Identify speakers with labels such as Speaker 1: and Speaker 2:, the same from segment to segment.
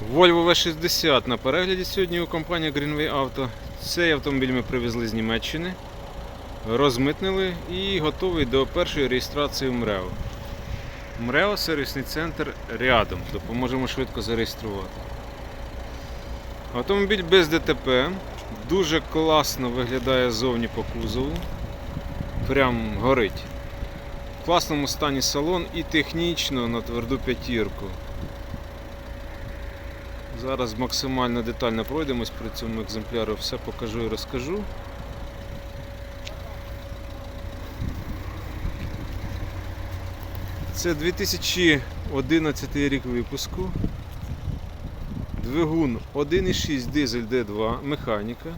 Speaker 1: Volvo V60 на перегляді сьогодні у компанії Greenway Auto. Цей автомобіль ми привезли з Німеччини, розмитнили і готовий до першої реєстрації в МРЕО. МРЕО сервісний центр рядом, допоможемо швидко зареєструвати. Автомобіль без ДТП, дуже класно виглядає зовні по кузову. Прям горить. В класному стані салон і технічно на тверду п'ятірку. Зараз максимально детально пройдемось при цьому екземплярі, все покажу і розкажу. Це 2011 рік випуску. Двигун 1,6 дизель D2, механіка.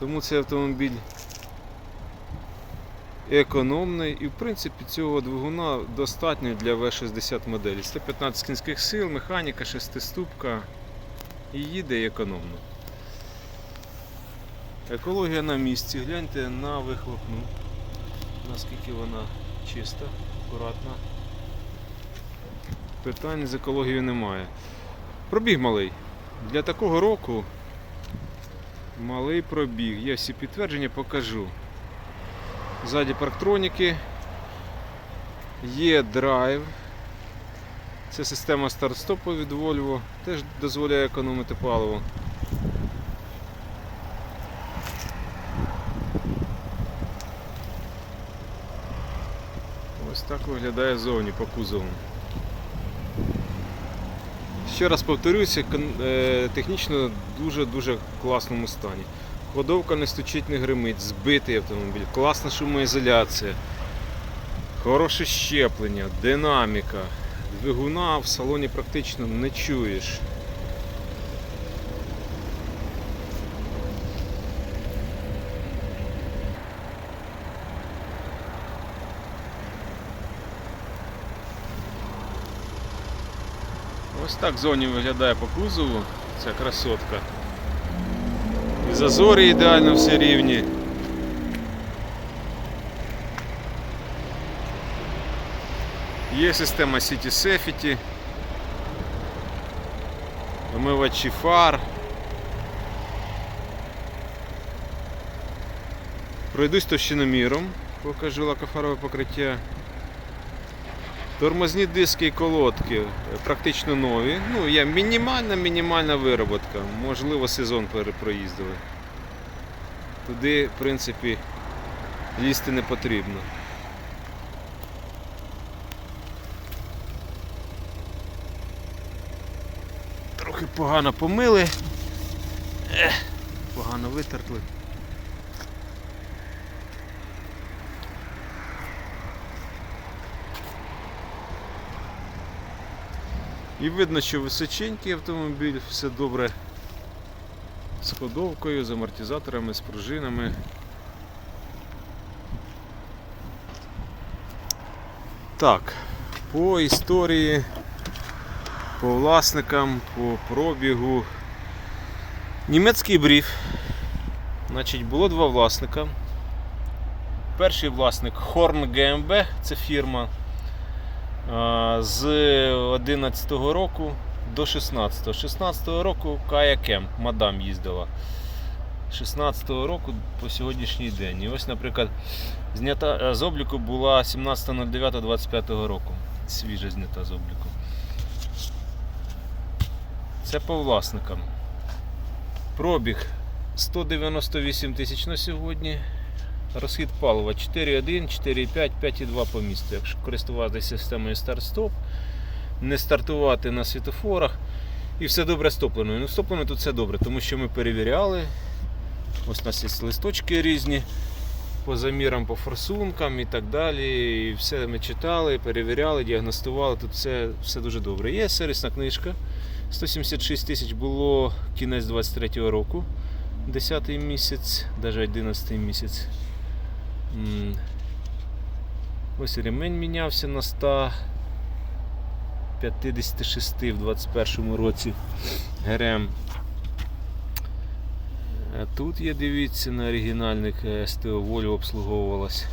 Speaker 1: Тому цей автомобіль економний і в принципі цього двигуна достатньо для V60 моделі. 115 кінських сил, механіка, шестиступка і їде економно. Екологія на місці. Гляньте на вихлопну. Наскільки вона чиста, акуратна. Питань з екологією немає. Пробіг малий. Для такого року малий пробіг. Є всі підтвердження, покажу. Ззаді парктроніки. Є драйв. Це система старт-стопу від Volvo. Теж дозволяє економити паливо. Ось так виглядає зовні по кузову. Ще раз повторюся, е, технічно дуже-дуже класному стані. Ходовка не стучить, не гримить, збитий автомобіль, класна шумоізоляція, хороше щеплення, динаміка. Двигуна в салоні практично не чуєш. Ось так зовні виглядає по кузову ця красотка. Зазори ідеально всі рівні. Є система City Safety, омивачі фар. Пройдусь товщиноміром, покажу лакофарове покриття. Тормозні диски і колодки е, практично нові. Ну, є мінімальна мінімальна вироботка. Можливо, сезон перепроїздили. Туди, в принципі, лізти не потрібно. Трохи погано помили. Ех, погано витерли. І видно, що височенький автомобіль, все добре з ходовкою, з амортизаторами, з пружинами. Так, по історії, по власникам, по пробігу. Німецький бриф. Значить, було два власника. Перший власник Horn GmbH, це фірма. З 11 року до 16. 16 року Кая Кем, мадам їздила. 16-го року по сьогоднішній день. І ось, наприклад, знята е, з обліку була 17.09.25 року. Свіжа знята з обліку. Це по власникам. Пробіг 198 тисяч на сьогодні. Розхід палива 4,1, 4,5, 5,2 по місту. Якщо користуватися системою старт-стоп, не стартувати на світофорах і все добре з топливною. Ну, з тут все добре, тому що ми перевіряли. Ось у нас є листочки різні по замірам, по форсункам і так далі. І все ми читали, перевіряли, діагностували. Тут все, все дуже добре. Є сервісна книжка. 176 тисяч було кінець 23 року. 10 місяць, навіть 11 місяць. Ось ремень мінявся на 156 в 21 році ГРМ. Тут є, дивіться, на оригінальних е, СТО Volvo обслуговувалась.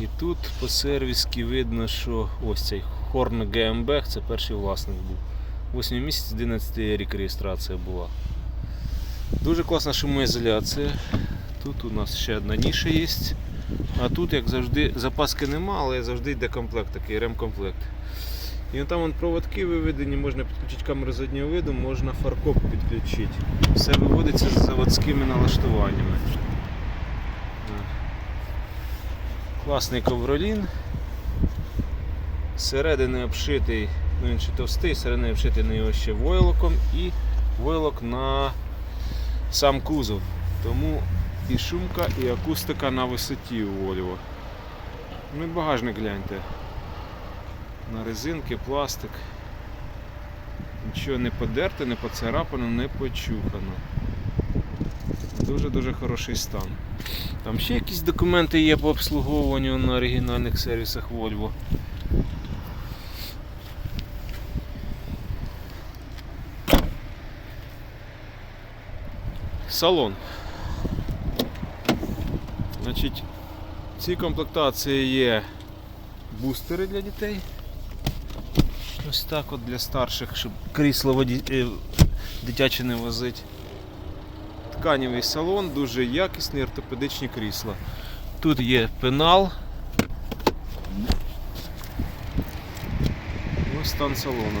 Speaker 1: І тут по сервіски видно, що ось цей Horn GmbH, це перший власник був. 8 місяць 11 рік реєстрація була. Дуже класна шумоізоляція. Тут у нас ще одна ніша є. А тут, як завжди, запаски нема, але завжди йде комплект такий, ремкомплект. І там вон проводки виведені, можна підключити камеру заднього виду, можна фаркоп підключити. Все виводиться з заводськими налаштуваннями. Класний ковролін. Зсередини обшитий, ну він ще товстий, зсередини обшитий на його ще войлоком і войлок на сам кузов. Тому і шумка, і акустика на висоті у Volvo. Ну і багажник гляньте. На резинки, пластик. Нічого не подерте, не поцарапано, не почухано. Дуже-дуже хороший стан. Там ще якісь документи є по обслуговуванню на оригінальних сервісах Volvo. Салон. Значить, в цій комплектації є бустери для дітей. Ось так от для старших, щоб крісло е, дитяче не возить. Тканівий салон, дуже якісні ортопедичні крісла. Тут є пенал. Ось стан салону.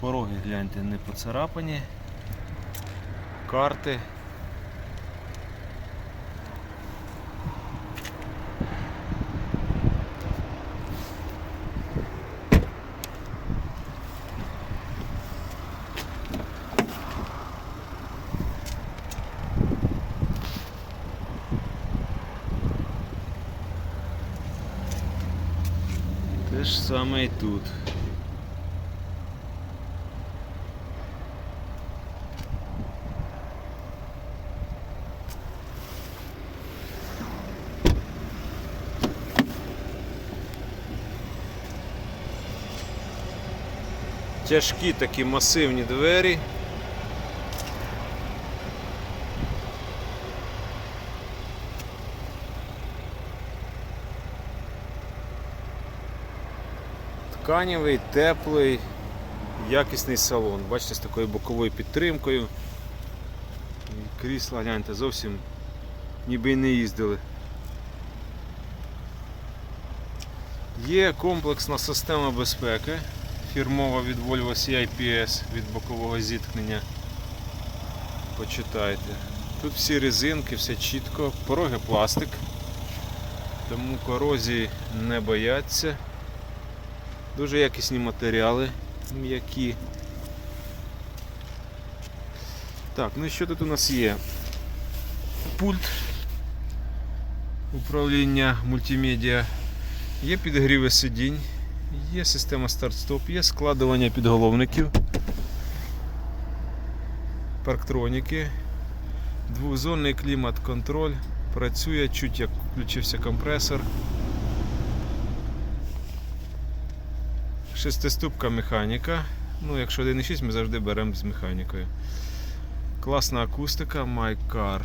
Speaker 1: Пороги гляньте не поцарапані. Карти. Те ж саме і тут. Тяжкі такі масивні двері. Тканєвий, теплий, якісний салон. Бачите, з такою боковою підтримкою. Крісла, гляньте, зовсім ніби й не їздили. Є комплексна система безпеки, фірмова від Volvo CIPS від бокового зіткнення. Почитайте. Тут всі резинки, все чітко, пороги пластик, тому корозії не бояться. Дуже якісні матеріали, м'які. Так, ну і що тут у нас є? Пульт управління мультимедіа, є підігріви сидінь, є система старт-стоп, є складування підголовників, парктроніки, двохзонний клімат-контроль, працює, чуть як включився компресор. Шестиступка механіка. Ну, якщо 1.6, ми завжди беремо з механікою. Класна акустика, My Car.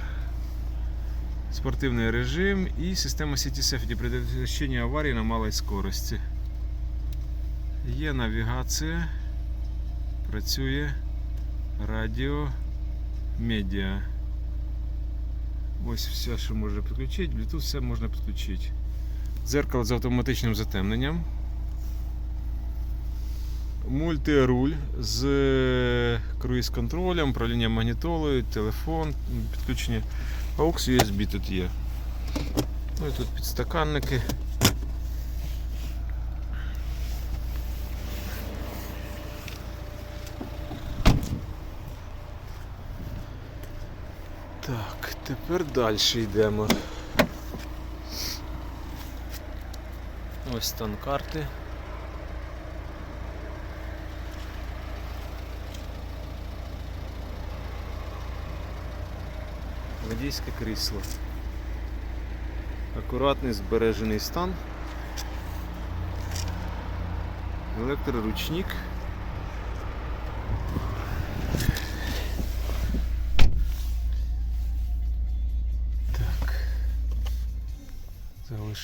Speaker 1: Спортивний режим і система City Safety предотвращення аварії на малій скорості. Є навігація, працює радіо, медіа. Ось все, що можна підключити, Bluetooth все можна підключити. Дзеркало з автоматичним затемненням. Мультируль з круїз-контролем, управлінням магнітолою, телефон, підключення AUX USB тут є. Ну і тут підстаканники. Так, тепер далі йдемо. Ось стан карти. Водійське крісло. Акуратний збережений стан. Електроручник.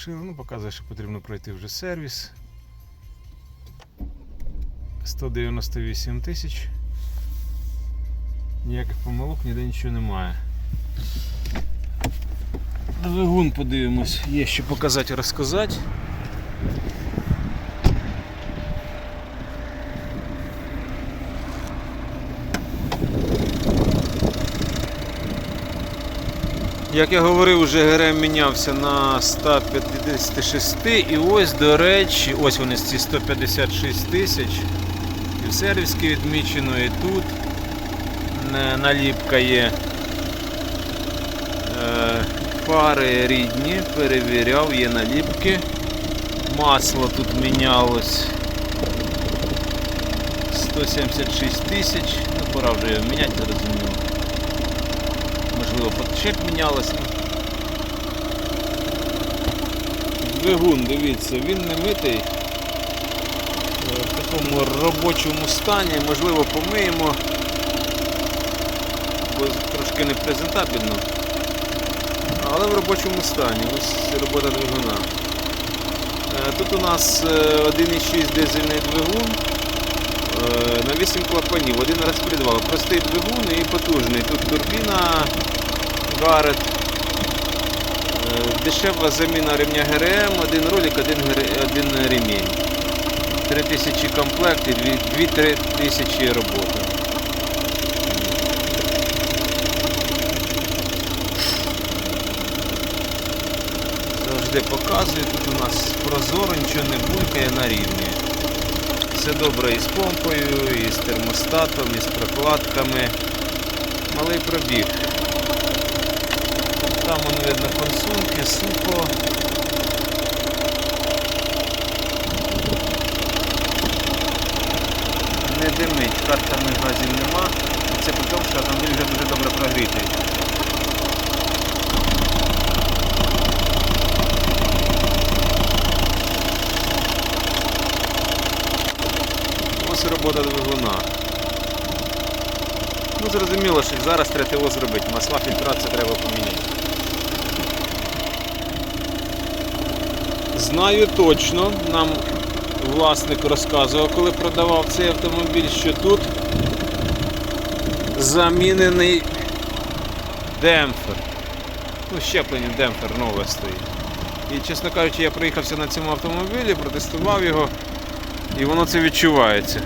Speaker 1: Залишили. Ну, показує, що потрібно пройти вже сервіс. 198 тисяч. Ніяких помилок, ніде нічого немає. Двигун подивимось, є що показати, і розказати. Як я говорив, вже ГРМ мінявся на 156 і ось, до речі, ось вони ці 156 тисяч. І в сервіській відмічено, і тут Е, наліпка є. Е, Фари рідні, перевіряв, є наліпки. Масло тут мінялось 176 тисяч. Ну, пора вже його міняти, зрозуміло. Можливо, подчеп мінялось. ну. Двигун, дивіться, він не митий. Е, В такому робочому стані, можливо, помиємо бо трошки не презентабельно. Але в робочому стані. Ось робота двигуна. Е, Тут у нас е, 1,6 дизельний двигун е, на 8 клапанів, один раз розпредвал. Простий двигун і потужний. Тут турбіна Гарет. Е, Дешева заміна ремня ГРМ, один ролик, один, один ремінь. 3000 комплект і 2-3 тисячі роботи. Завжди показую, тут у нас прозоро, нічого не булькає на рівні. Все добре і з помпою, і з термостатом, і з прокладками. Малий пробіг. Там воно видно консунки, сухо. Не димить, картерних газів нема. Це при тому, що автомобіль вже дуже добре прогрітий. Ось робота двигуна. Ну зрозуміло, що зараз треба його зробити. Масла фільтрацію треба поміняти. Знаю точно, нам власник розказував, коли продавав цей автомобіль, що тут замінений демпфер. Ну, щеплення демпфер нове стоїть. І, чесно кажучи, я приїхався на цьому автомобілі, протестував його. І воно це відчувається.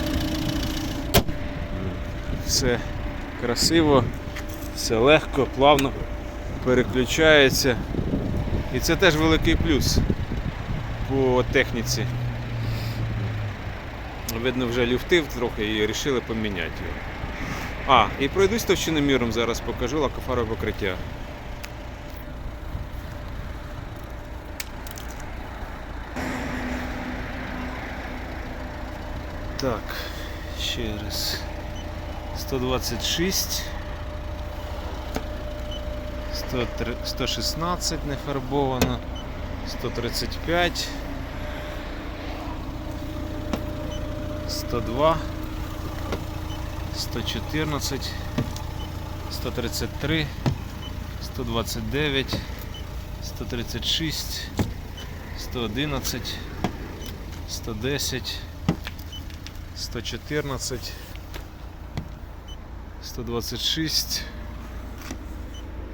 Speaker 1: Все красиво, все легко, плавно переключається. І це теж великий плюс по техніці. Видно, вже люфтив трохи і вирішили поміняти його. А, і пройдусь товщиноміром зараз покажу лакофарове покриття. Так, ще раз. 126. 103 116 не фарбовано. 135. 102. 114. 133. 129. 136. 111. 110. 114, 126,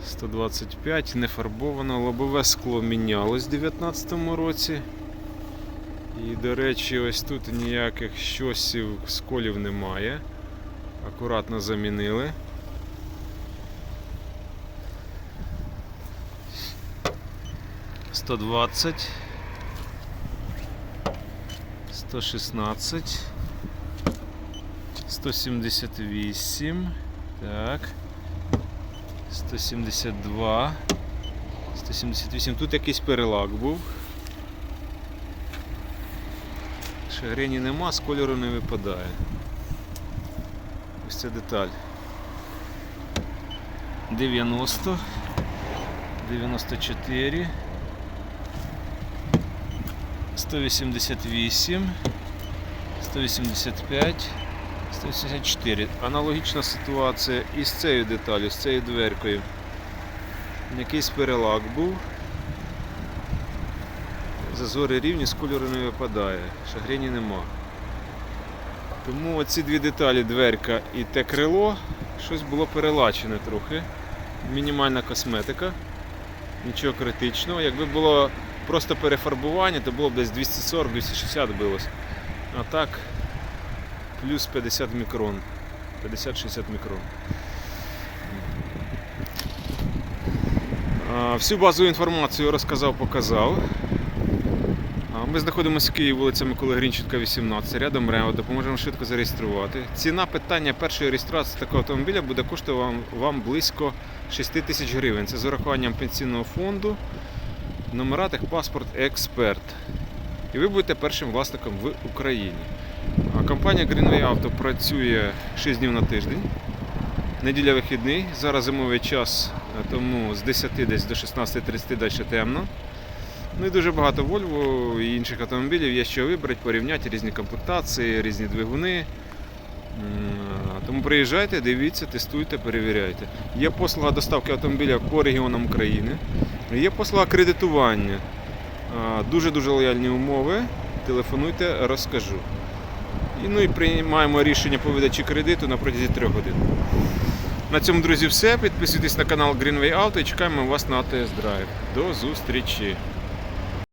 Speaker 1: 125, не фарбовано, лобове скло мінялось у 2019 році. І, до речі, ось тут ніяких щосів, сколів немає. Акуратно замінили. Сто двадцять. 116 178 так. 172 178 тут якийсь перелак був. Шагрені нема, з кольору не випадає. Ось ця деталь. 90 94 188, 185, 184. Аналогічна ситуація і з цією деталю, з цією дверкою. Якийсь перелак був. Зазори рівні, з кольору не випадає, шагрені нема. Тому оці дві деталі, дверка і те крило, щось було перелачене трохи. Мінімальна косметика, нічого критичного. Якби було просто перефарбування, то було б десь 240-260 билось. А так, плюс 50 мікрон. 50-60 мікрон. Всю базову інформацію розказав, показав. Ми знаходимося в Києві, вулиця Миколи Грінченка, 18, рядом РЕО, допоможемо швидко зареєструвати. Ціна питання першої реєстрації такого автомобіля буде коштувати вам, вам близько 6 тисяч гривень. Це з урахуванням пенсійного фонду, номера техпаспорт Експерт. І ви будете першим власником в Україні. А Компанія Greenway Auto працює 6 днів на тиждень. Неділя вихідний. Зараз зимовий час, е, тому з 10 десь до 16.30 далі темно. Ну і дуже багато Volvo і інших автомобілів є що вибрати, порівняти різні комплектації, різні двигуни. Тому приїжджайте, дивіться, тестуйте, перевіряйте. Є послуга доставки автомобіля по регіонам України, є послуга кредитування. Дуже-дуже лояльні умови. Телефонуйте, розкажу. І, ну і приймаємо рішення по видачі кредиту на протязі 3 годин. На цьому, друзі, все. Підписуйтесь на канал Greenway Auto і чекаємо вас на АТС-драйв. До зустрічі!